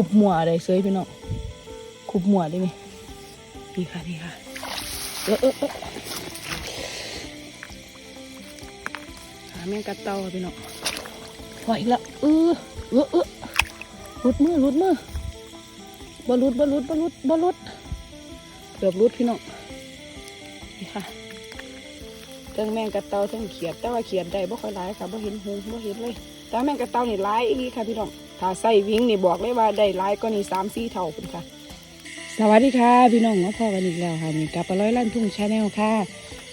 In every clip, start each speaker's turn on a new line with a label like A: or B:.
A: ุบหมัวอะไรเซยพี่น้องคุบหมัวได้ไหมนี่ค่ะนี่ค่ะเออเออเออหาแมงกะเต่าพี่น้องพออีกและเออเออเออหลุดมือหลุดมือบอลุดบอลุดบอลุดบอลุดเกือบหลุดพี่น้องนี่ค่ะเทั้งแมงกะเต่าเทั้งเขียดแต่ว่าเขียดได้บ่ค่อยหลายค่ะบ่เห็นหูบ่เห็นเลยแต่แมงกะเต่านี่หลายอีหลีค่ะพี่น้อง ถ้าใส่วิ่งนี่บอกเลยว่าได้หลายก็นี่สามสี่เท่าคุณค่ะ สวัสดีค่ะพี่น้องมาพอกันอีกแล้วค่ะนี่กลับปลาร้อยลั่นทุ่งชาแนลค่ะ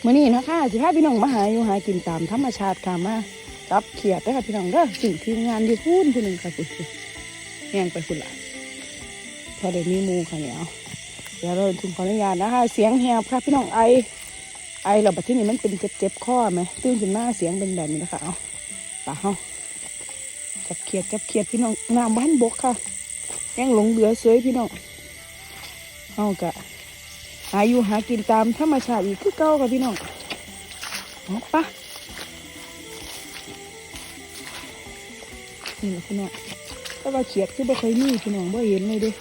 A: เมื่อนี้เนาะค่ะสิพาพี่น้องมาหาอยู่หากินตามธรรมชาติค่ะมาจับเขียดได้อค่ะพี่น้องเด้อสิ่งทีมงานอยู่พูนผู้หนึ่งค่ะคุณแย่งไปคุณละพอได้มีมูค่ะเนี่ยเดี๋ยวเราทุ่งขออนุญาตนะคะ เสียงแหบค่ะพี่น้องไอไอเราบัดที่นี่มันเป็นเจ็บเจ็บๆคอไหมตื่นขึ้นมาเสียงเป็นแบบนี้นะคะเอาป่าเฮา จับเขียดจับเขียดพี่น้องน้ำบ้านบกค่ะยังหลงเหลือเสยพี่น้องเอากะหาอยู่หากินตามธรรมชาติอีกคือเก่าค่ะพี่น้องเอาปะนี่แหละพี่น้องแต่ว่าเขียดคือบ่เคยมีพี่น้องบ่เห็นเลยเด้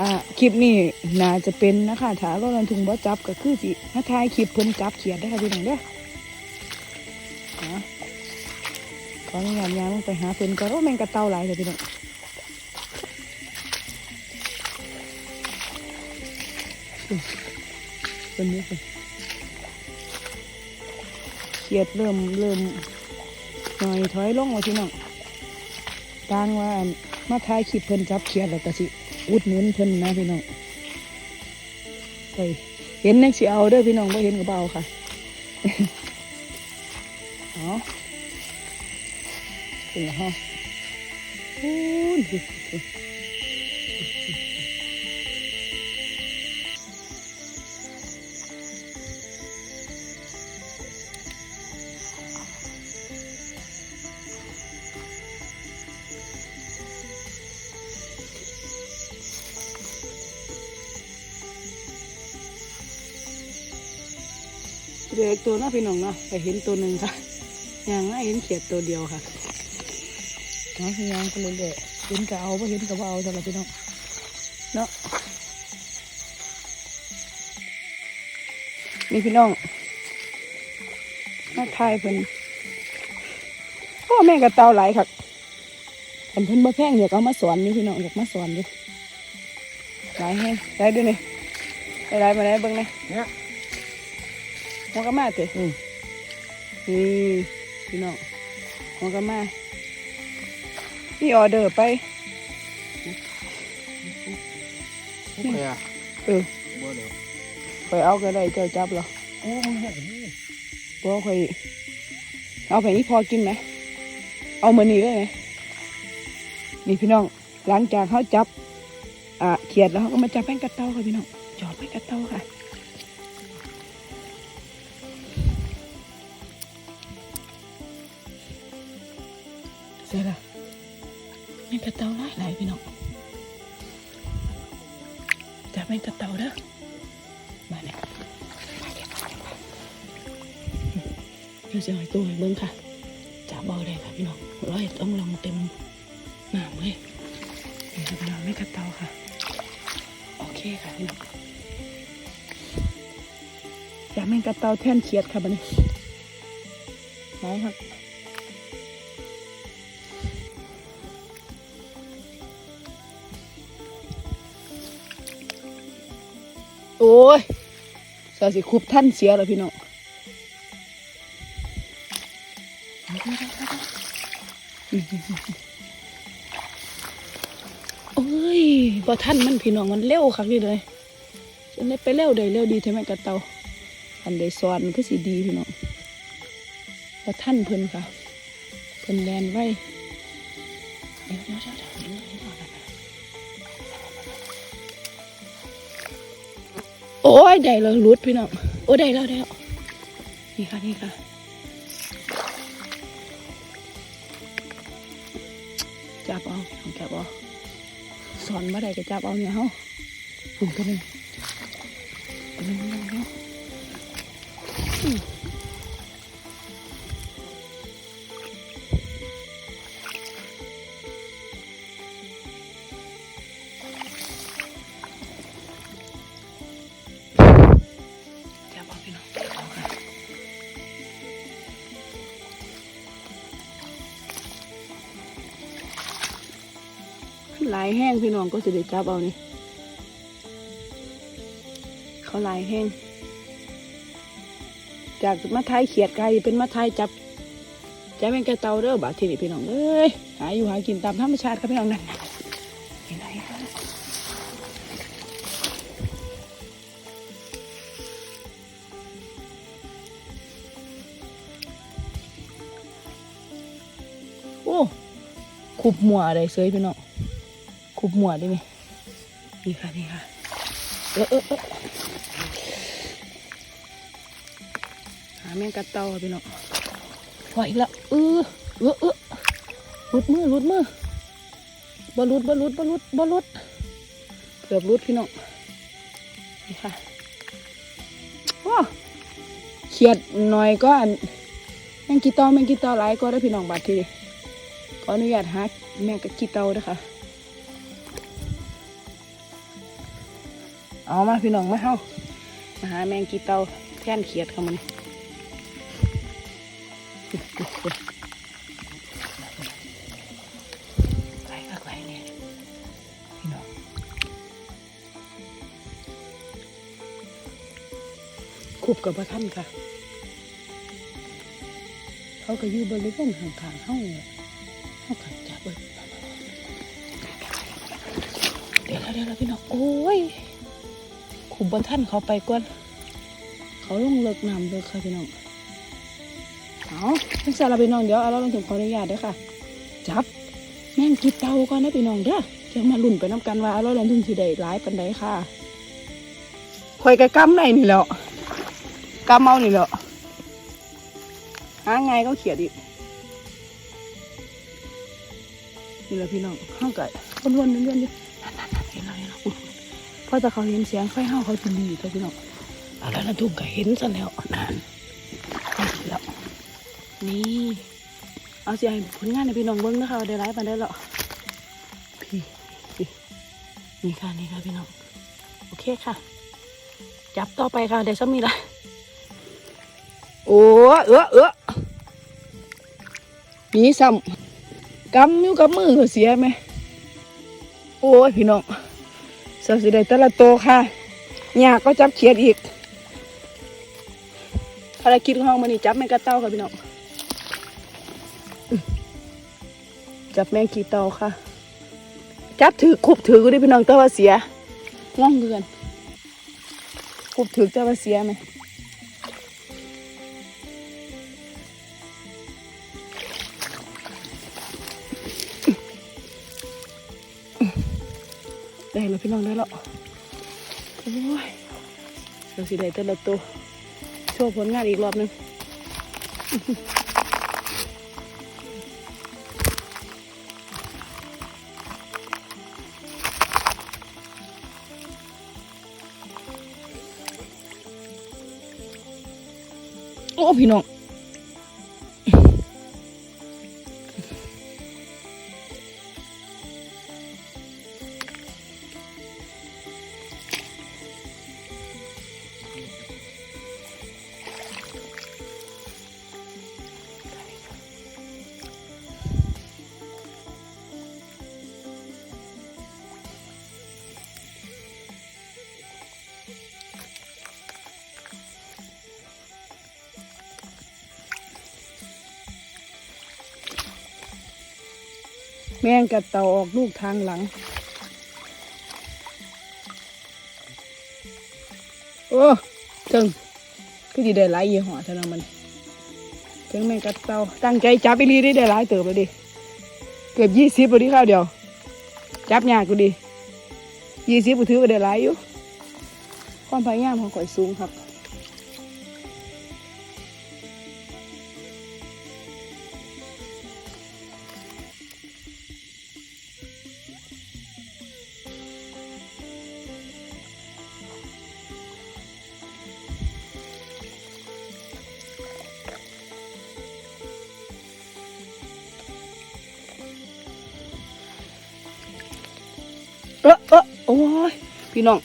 A: อ่าคลิปนี้น่าจะเป็นนะคะถ้าเราลันทุงบ่จับก็คือสิมาถ่ายคลิปเพิ่นจับเขียดได้ค่ะพี่น้องเด้อ ขออนุญาตยางลงไปหาเพิ่นก็โอ้แมงกระเต่าหลายเลยพี่น้องเพิ่นนี่สิเขียดเริ่มเริ่มหน่อยถอยลงแล้วพี่น้องต่างว่ามาถ่ายคลิปเพิ่นจับเขียดแล้วก็สิอุดหนุนเพิ่นนะพี่น้องไปเห็นนักสิเอาเด้อพี่น้องบ่เห็นก็เบเอาค่ะ อ๋อ เป็นฮะโอ้ยเด็กตัวน้าะพี่น้องเนาะไปเห็นตัวหนึ่งค่ะยังไม่เห็นเขียดตัวเดียวค่ะ น้อยยังก็เลยเลยเห็นก็เอาไ่เห็นก็บ่เอาสำหรับพี่น้องเนาะนี่พี่น้องมาทายเพิ่นพ่อแม่กับเตาหลายค่ะเพิ่นเพิ่นบ่แพงอยากเอามาสอนนี่พี่น้องอยากมาสอนดิหลายแห้งได้ด้วยนี่ได้หลายมาได้เบิ่งเลย
B: เนี่ย
A: หัวกระมาเตะอืมนี่พี่น้องหัวกระมา นี่ออเดอร์ไป
B: โอเคอะ
A: เออ
B: บ่เดี๋ยว
A: ไปเอาก็ได้เจ้าจับเหรอ
B: โอ้ยเนี่ยนี่
A: บ่ค่อยเอาไปนี่พอกินไหม เอามือนี้เลยไหมนี่พี่น้องหลังจากเขาจับ อ่าเขียดแล้วเขาก็มาจับแป้งกระเต้าค่ะพี่น้องจอบแป้งกระเต้าค่ะ กระเตาหลายหลายพี่น้องจับแป้งกระเตาเด้อมาเนี่ยเดี๋ยวจะให้ตัวให้เบิ้งค่ะจะเบาได้ค่ะพี่น้องร้อยต้องลองเต็มหนามเลยนี่ค่ะพี่น้องไม่กระเตาค่ะ โอเคค่ะพี่น้องอยากแมงกระเตาแท่นเขียดค่ะบันนี้ไหนครับ ยสาสิคุบท่านเสียแล้วพี่น้องโอ้ยพอท่านมันพี่น้องมันเร็วคักนี่เลยจะได้ไปเร็วได้เร็วดีใช่ไหมกระเตาอันใดสอนก็สิดีพี่น้องพอท่านเพิ่นค่ะเพิ่นแลนไว้เดี๋ยวเดี๋ยวเดี๋ยว ยได้แล้วรุดพี่น้องโอ้ได้แล้วได้แล้วนี่ค่ะนี่ค่ะจับเอาจับเอาสอนมาได้ก็จับเอาเนี่ยเฮาปุ่มตัวหนึงตัวหนึงตัวหนึงเนา ลายแห้งพี่น้องก็จะได้จับเอานี่เขาลายแห้ง จากมาไทยเขียดไก่เป็นมาไทยจับจับแมงกะเตาเด้อบาดทีนี่พี่น้องเอ้ยหาอยู่หากินตามธรรมชาติครับพี่น้องนั่นเห็นไหมโอ้ขุบหมัวอะไรเซยพี่น้อง ขุบหมัวได้ไหมนี่ค่ะนี่ค่ะเออเออเออหาแมงกะเตาพี่น้องพออีกแล้วเออเออเออหลุดมือหลุดมือบอลุดบอลุดบอลุดบอลุดเกือบลุดพี่น้องนี่ค่ะโอ้เขียดหน่อยก็อันแมงกีเตาแมงกีเตาหลายก็ได้พี่น้องบาดทีขออนุญาตหาแมงกะกีเตาด้วยค่ะ เอามาพี่น้องมาเฮามาหาแมงกีเตาแท่นเขียดเขามานี่ไกลก็ไกลเนี่ยพี่น้องคุบกับพระท่านค่ะ เขาก็อยู่บริเวณข้างๆเฮาเนี่ยเฮาขันจับเบิดเดี๋ยวแล้วเดี๋ยวแล้วพี่น้องโอ้ยุบบท่านเขาไปก่อนเขาลงเลิกน้ำเลิกค่ะพี่น้องเอาพี่สารบพี่น้องเดี๋ยวเอาเราลงถึงขออนุญาตเด้วยค่ะ จับแม่งกิบเตาก่อนนะพี่น้องเด้อจะมาลุ่นไปน้ำกันว่าเอาเราลงถึงสิได้หลายปันใดค่ะข่อยกะกำไหนนี่แหล้วกำเอานี่แหล้วหาไงก็เขียดอีกนี่แหละพี่น้องห้างไก่วนๆเรื่อยๆอยู่นั่นๆๆ พอจะเขาเห็นเสียงไฟห้าเขาจะดีตัวพี่น้องอาแล้วนะทุ่งก็เห็นซะแล้วนานแล้วนี่เอาสิให้ผลงานในพี่น้องเบิ้งนะคะได้ร้ายปาได้หรอพี่นี่ค่ะนี่ค่ะพี่น้องโอเคค่ะ จับต่อไปค่ะได้ซ้ำนี่ละโอ้เออเออมีซ้ำกำอยู่กับมือก็เสียไหมโอ้ยพี่น้อง เสียสิได้แต่ละโตค่ะยากก็จับเขียดอีกภารกิจของเรามันนี่จับแมงกะเต้าค่ะพี่น้องจับแมงกีเตาค่ะ จับถือคุบถือกูได้พี่น้องแต่ว่าเสียง่องเงินคุบถือแต่ว่าเสียไหม ได้แล้วพี่น้องได้แล้วโอ้ยเราสิได้แต่ละตัวโชว์ผลงานอีกรอบหนึงโอ้พี่น้อง แมงกัดเต่าออกลูกทางหลัง โอ้ถึงคือดีได้หลายยี่ห้อเท่านั้นมันถึงแมงกัดเต่าตั้งใจจับไปรีได้ได้หลายเติบเลยดิ เกือบยี่สิบพอดีข้าวเดียว จับยากกูดียี่สิบกูถือว่าได้หลายอยู่ ความพยายามของข่อยสูงครับ โอ้ย พี่น้อง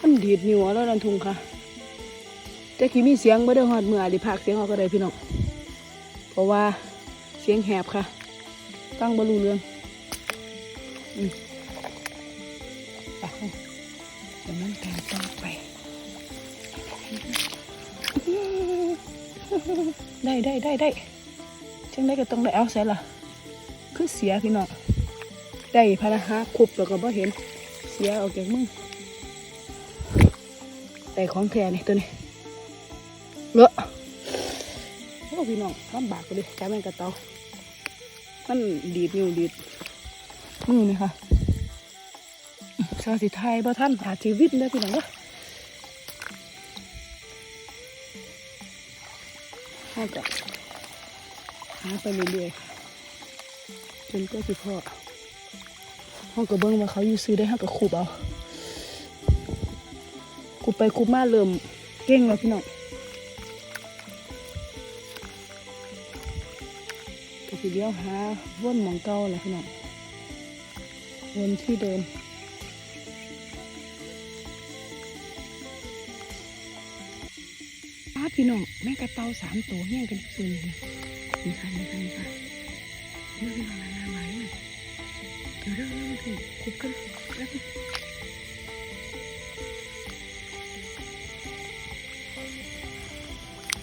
A: มันดีดนิ้วแล้วนันทุงค่ะแต่กี้มีเสียงไม่ได้หอดมือดิพากเสียงออกก็ได้พี่น้อง เพราะว่าเสียงแหบค่ะ ตั้งบรรลุเรื่องอืมไปดำเนินการต่อไป ได้ได้ได้ได้จังได้ก็ต้องได้เอาใส่ละคือเสียพี่น้อง ได้พาราหาคุบแล้วก็บ่เห็น สียออกจากมือแต่ของแท้นี่ตัวนี้เลอะโอ้พี่น้องลำบากเลยการแม่งกระเตามันดีดนิ้วดีดมือนี่ค่ะสาสิไทยบ่ท่านอาชีวิตเลยพี่น้องเด้อห้าจะหาไปเรื่อยๆจนก็สิพอ ห้องกระเบื้องว่าเขาอยู่ซื้อได้ห้ากับคูบเอาคูบไปคูบมาเริ่มเก่งแล้วพี่น้องก็สิเดียวหาว่นหมองเก่าแหละพี่น้องวนที่เดิมป้าพี่น้องแม่กระเตาสามตัวแย่งกันที่สุดเลยนี่ค่ะนี่ค่ะนี่ค่ะนี่พี่น้องนานๆมาเลย เดี๋ยวเดี๋ยวเดี๋ยวถูกคุบกันแล้ว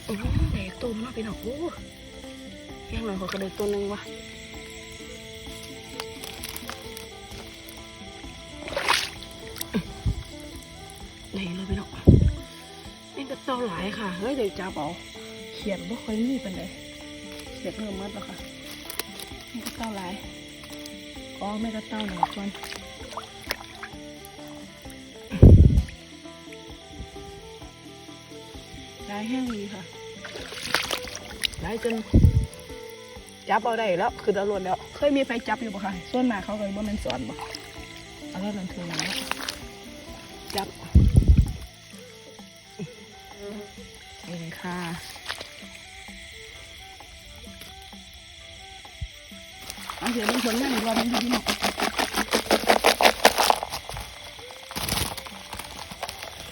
A: โอ้โหเด็กตัวมากพี่น้องโอ้ย่งหน่อยขอกระเด็กตัวหนึ่งวะไหนเลยพี่น้องนี่ก็เต่าหลายค่ะเฮ้ยเดี๋ยวจับเอาเขียดบ่ค่อยมีปันใดเขียดเริ่มมัดแล้วค่ะนี่ก็เต่าหลาย อ๋อไม่ก็เต่าหน่อยก่อนหลายแห้งดีค่ะหลายจนจับเอาได้แล้ว คือตำรวจแล้ว เคยมีไฟจับอยู่ปะคะส่วนมากเขาก็บ่แมันสอนบ่เอาแล้วนั่นคือแล้วจับเองค่ะ เอาเดี๋ยวเป็นผลงานอีกรอบนึงค่ะพี่น้อง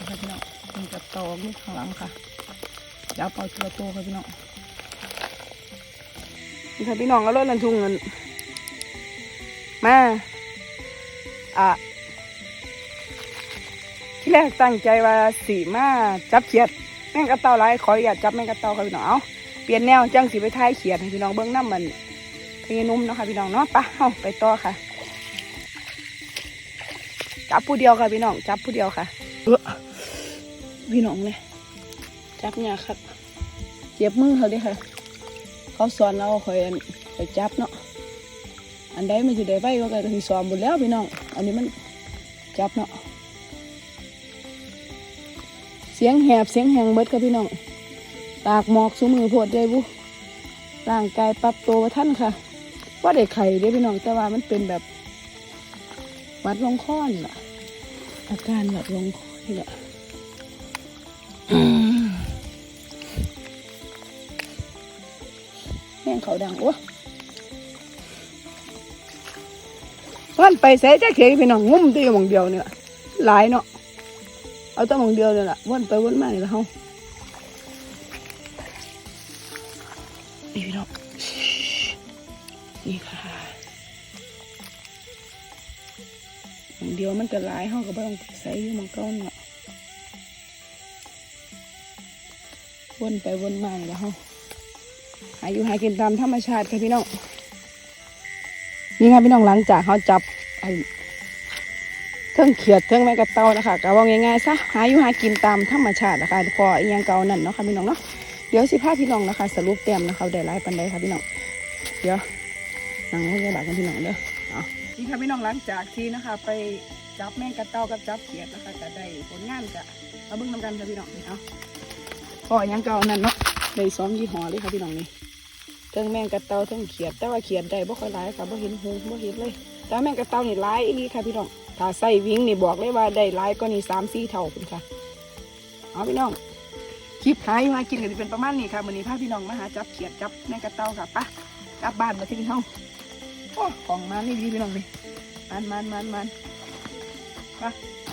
A: จับพี่น้องมันจะโตมีข้างหลังค่ะเดี๋ยวเอาทีละตัวค่ะพี่น้องนี่ค่ะพี่น้องก็รถลันทุงเงินมาอะที่แรกตั้งใจว่าสีมาจับเขียดแม่งกระเต่าไรขออนุญาตจับแม่งกระเต่าค่ะพี่น้องเอาเปลี่ยนแนวจังสีไปท้ายเขียนให้พี่น้องเบิ้องน้ำมัน พี่นุ่มเนาะค่ะพี่น้องเนาะปะเอาไปต่อค่ะ จับผู้เดียวค่ะพี่น้อง จับผู้เดียวค่ะพี่น้องเลยจับเนี่ยครับเจ็บมือเขาดิค่ะ เขาสอนเราคอยไปจับเนาะอันใดมันจะได้ไปก็คือสอนหมดแล้วพี่น้อง อันนี้มันจับเนาะเสียงแหบเสียงแหงเบิดกับพี่น้อง ตากหมอกสูมือโพดได้บุร่างกายปรับตัวท่านค่ะ ว่าได้ไข่เด้พี่น้องแต่ว่ามันเป็นแบบวัดลงคอนี่ะอาการหวัดลงคอนี่แหละแม่งเขาดังโอ้พันไปใส่จะเขยพี่น้องงุ้มตีมองเดียวเนี่ยหลายเนาะเอาแตั้งมองเดียวเลยแหละวนไปวนมานี่ละเฮา ยวมันก็หลายเฮาก็บ่ต้องใส่อยู่หมองเก่านี่ล่ะวนไปวนมานี่ละเฮาหาอยู่หากินตามธรรมชาติค่ะพี่น้องนี่ค่ะพี่น้องหลังจากเขาจับไอ้เทิงเขียดเทิงแมงกะเต่านะคะก็ว่าง่ายๆซะหาอยู่หากินตามธรรมชาตินะคะพออียังเก่านั่นเนาะค่ะพี่น้องเนาะเดี๋ยวสิพาพี่น้องนะคะ สรุปแต้มนะคะได้หลายปันใดค่ะพี่น้องเดี๋ยวนั่งให้ยายบาดกันพี่น้องเด้ออานี่ค่ะพี่น้องหลังจากที่นะคะไป จับแมงกระเต่ากับจับเขียดนะคะก็ได้ผลงานกะมาเบิ่งนำกันค่ะพี่น้องเอาพออีหยังเก่านั่นเนาะได้สองยี่ห้อเลยค่ะพี่น้องนี่เทิงแมงกระเต่าเทิงเขียด แต่ว่าเขียดได้บ่ค่อยหลายค่ะบ่เห็นหูบ่เห็นเลย แต่แมงกระเต่านี่หลายอีหลีค่ะพี่น้องถ้าใส่วิ่งนี่บอกเลยว่าได้หลายก็นี่สามสี่เท่าคุณค่ะเอาพี่น้องคลิปหายู่หากินกันเป็นประมาณนี้ค่ะวันนี้พาพี่น้องมาหาจับเขียดจับแมงกระเต่าค่ะปะกลับบ้านมาที่พี่น้องโอ้ของมันนี่ดีพี่น้องเลยมันมันมันมัน ไป